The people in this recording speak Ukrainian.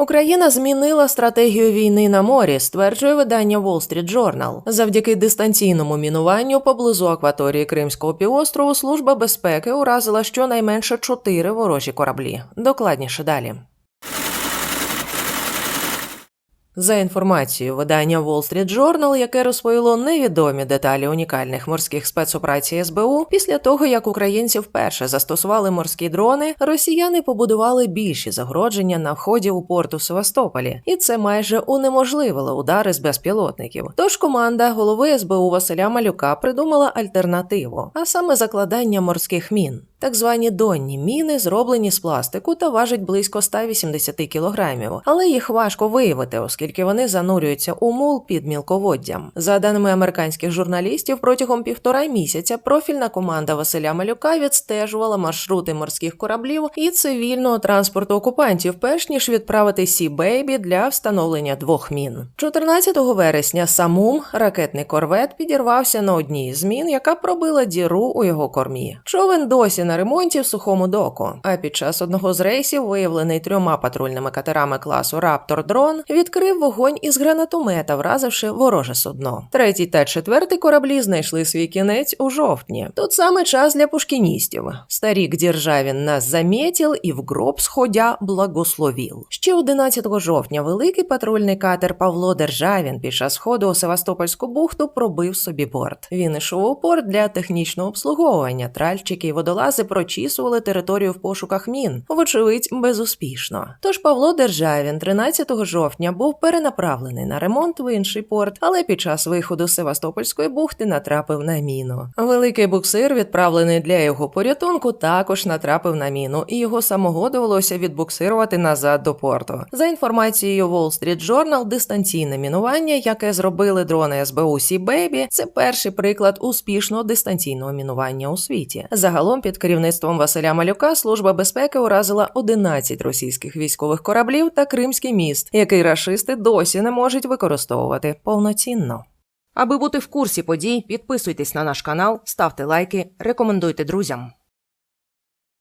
Україна змінила стратегію війни на морі, стверджує видання Wall Street Journal. Завдяки дистанційному мінуванню поблизу акваторії Кримського півострову Служба безпеки уразила щонайменше чотири ворожі кораблі. Докладніше далі. За інформацією видання Wall Street Journal, яке розповіло невідомі деталі унікальних морських спецоперацій СБУ, після того як українці вперше застосували морські дрони, росіяни побудували більші загородження на вході у порту Севастополі, і це майже унеможливило удари з безпілотників. Тож команда голови СБУ Василя Малюка придумала альтернативу, а саме закладання морських мін. Так звані донні міни зроблені з пластику та важать близько 180 кілограмів, але їх важко виявити, оскільки вони занурюються у мул під мілководдям. За даними американських журналістів, протягом півтора місяця профільна команда Василя Малюка відстежувала маршрути морських кораблів і цивільного транспорту окупантів, перш ніж відправити Сі Бейбі для встановлення двох мін. 14 вересня самум ракетний корвет підірвався на одній з мін, яка пробила діру у його кормі. Човен досі на ремонті в сухому доку. А під час одного з рейсів, виявлений трьома патрульними катерами класу Раптор дрон, відкрив вогонь із гранатомета, вразивши вороже судно. Третій та четвертий кораблі знайшли свій кінець у жовтні. Тут саме час для пушкіністів. Старік Діржавін нас замітив і в гроб сходя благословів. Ще 11 жовтня великий патрульний катер Павло Державін під час сходу у Севастопольську бухту пробив собі борт. Він ішов у порт для технічного обслуговування. Тральчики і водолази прочісували територію в пошуках мін, вочевидь, безуспішно. Тож Павло Державін 13 жовтня був перенаправлений на ремонт в інший порт, але під час виходу з Севастопольської бухти натрапив на міну. Великий буксир, відправлений для його порятунку, також натрапив на міну, і його самого довелося відбуксирувати назад до порту. За інформацією Wall Street Journal, дистанційне мінування, яке зробили дрони СБУ Сі Бейбі, це перший приклад успішного дистанційного мінування у світі. Загалом під керівництвом Василя Малюка служба безпеки уразила 11 російських військових кораблів та Кримський міст, який рашисти досі не можуть використовувати повноцінно. Аби бути в курсі подій, підписуйтесь на наш канал, ставте лайки, рекомендуйте друзям.